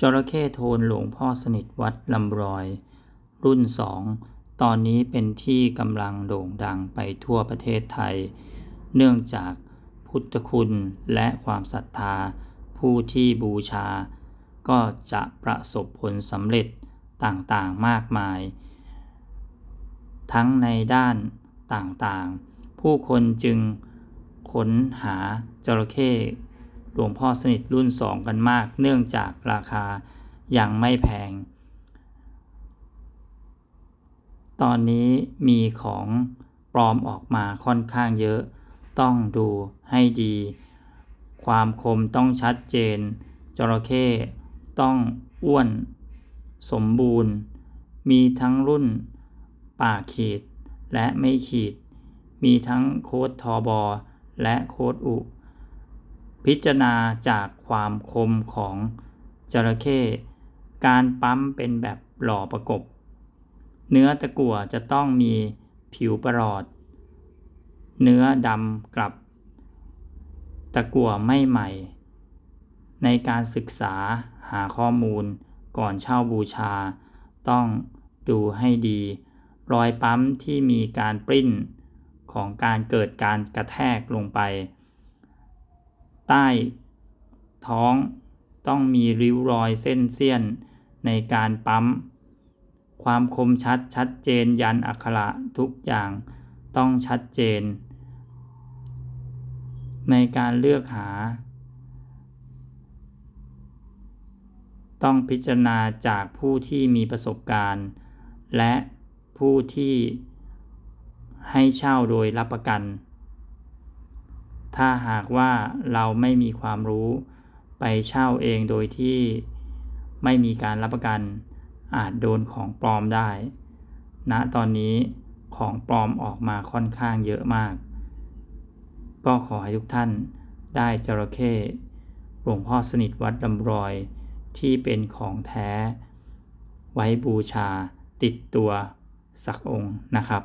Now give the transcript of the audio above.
จระเข้โทนหลวงพ่อสนิทวัดลำรอย รุ่นสองตอนนี้เป็นที่กำลังโด่งดังไปทั่วประเทศไทย เนื่องจากพุทธคุณและความศรัทธา ผู้ที่บูชา ก็จะประสบผลสำเร็จต่างๆมากมาย ทั้งในด้านต่างๆ ผู้คนจึงค้นหาจระเข้ หลวงพ่อสนิทรุ่นสองกันมาก เนื่องจากราคายังไม่แพง ตอนนี้มีของปลอมออกมาค่อนข้างเยอะ ต้องดูให้ดี ความคมต้องชัดเจน จระเข้ต้องอ้วน สมบูรณ์ มีทั้งรุ่นป่าขีดและไม่ขีด มีทั้งโค้ดทอบอและโค้ดอุ พิจารณาจากความคมของจระเข้การปั๊มเป็นแบบหล่อประกบ เนื้อตะกั่วจะต้องมีผิวประหลอด เนื้อดำกลับ ตะกั่วไม่ใหม่ ในการศึกษาหาข้อมูลก่อนเช่าบูชา ต้องดูให้ดี รอยปั๊มที่มีการปริ้นของการเกิดการกระแทกลงไป ใต้ท้องต้องมีริ้วรอยเส้นเสี้ยนในการปั๊ม ความคมชัดชัดเจนยันอักขระทุกอย่างต้องชัดเจน ในการเลือกหา ต้องพิจารณาจากผู้ที่มีประสบการณ์ และผู้ที่ให้เช่าโดยรับประกัน ถ้าหากว่าเราไม่มีความรู้ไปเช่าเองโดยที่ไม่มีการรับประกัน อาจโดนของปลอมได้ณตอนนี้ของปลอมออกมาค่อนข้างเยอะมาก ก็ขอให้ทุกท่านได้จระเข้หลวงพ่อสนิทวัดลำรอยที่เป็นของแท้ ไว้บูชาติดตัวสักองค์นะครับ